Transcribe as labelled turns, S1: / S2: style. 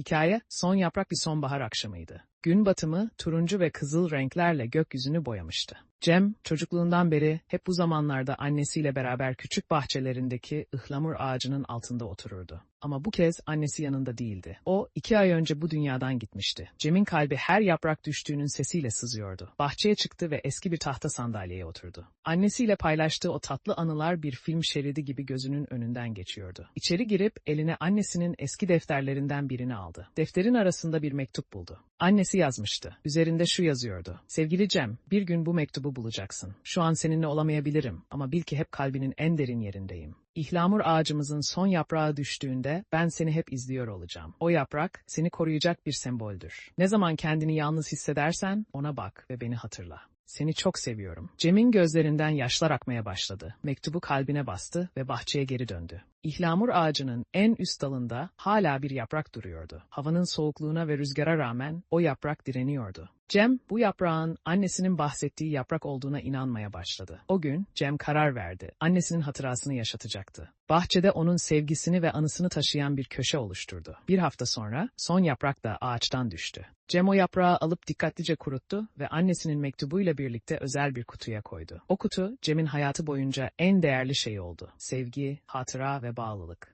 S1: Hikaye, son yaprak bir sonbahar akşamıydı. Gün batımı turuncu ve kızıl renklerle gökyüzünü boyamıştı. Cem, çocukluğundan beri hep bu zamanlarda annesiyle beraber küçük bahçelerindeki ıhlamur ağacının altında otururdu. Ama bu kez annesi yanında değildi. O, iki ay önce bu dünyadan gitmişti. Cem'in kalbi her yaprak düştüğünün sesiyle sızıyordu. Bahçeye çıktı ve eski bir tahta sandalyeye oturdu. Annesiyle paylaştığı o tatlı anılar bir film şeridi gibi gözünün önünden geçiyordu. İçeri girip eline annesinin eski defterlerinden birini aldı. Defterin arasında bir mektup buldu. Annesi yazmıştı. Üzerinde şu yazıyordu. Sevgili Cem, bir gün bu mektubu bulacaksın. Şu an seninle olamayabilirim ama bil ki hep kalbinin en derin yerindeyim. İhlamur ağacımızın son yaprağı düştüğünde ben seni hep izliyor olacağım. O yaprak seni koruyacak bir semboldür. Ne zaman kendini yalnız hissedersen ona bak ve beni hatırla. Seni çok seviyorum. Cem'in gözlerinden yaşlar akmaya başladı. Mektubu kalbine bastı ve bahçeye geri döndü. İhlamur ağacının en üst dalında hala bir yaprak duruyordu. Havanın soğukluğuna ve rüzgara rağmen o yaprak direniyordu. Cem bu yaprağın annesinin bahsettiği yaprak olduğuna inanmaya başladı. O gün Cem karar verdi. Annesinin hatırasını yaşatacaktı. Bahçede onun sevgisini ve anısını taşıyan bir köşe oluşturdu. Bir hafta sonra son yaprak da ağaçtan düştü. Cem o yaprağı alıp dikkatlice kuruttu ve annesinin mektubuyla birlikte özel bir kutuya koydu. O kutu Cem'in hayatı boyunca en değerli şey oldu. Sevgi, hatıra ve bağlılık.